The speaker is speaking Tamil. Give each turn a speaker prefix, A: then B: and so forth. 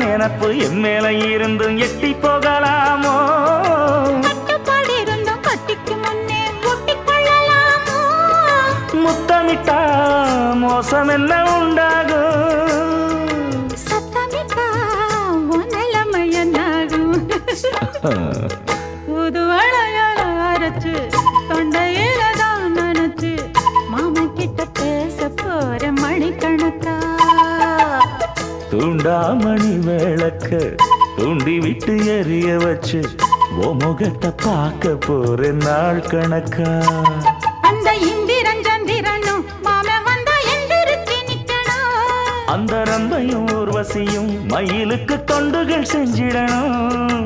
A: நினப்பு என் மேல இருந்தும் எட்டி போகலாமோ? முத்தமிட்டா மோசம் என்ன உண்டாகும்?
B: சத்தமிட்டா உன் நிலைமை என்னாகும்? புது வளையல அரைச்சு தொண்டையில தான் நினைச்சு மாமன் கிட்ட பேச போற மணிக்கணக்கா?
A: தூண்டாமணி விளக்க தூண்டி விட்டு எரிய வச்சு ஓ முகத்தை பார்க்க போற நாள் கணக்கா?
B: அந்த இந்திரன் சந்திரனும் மாமன் வந்தா எந்திரிச்சு நிக்கணும்.
A: அந்த ரம்பையும் ஊர்வசியும் மயிலுக்கு தொண்டுகள் செஞ்சிடணும்.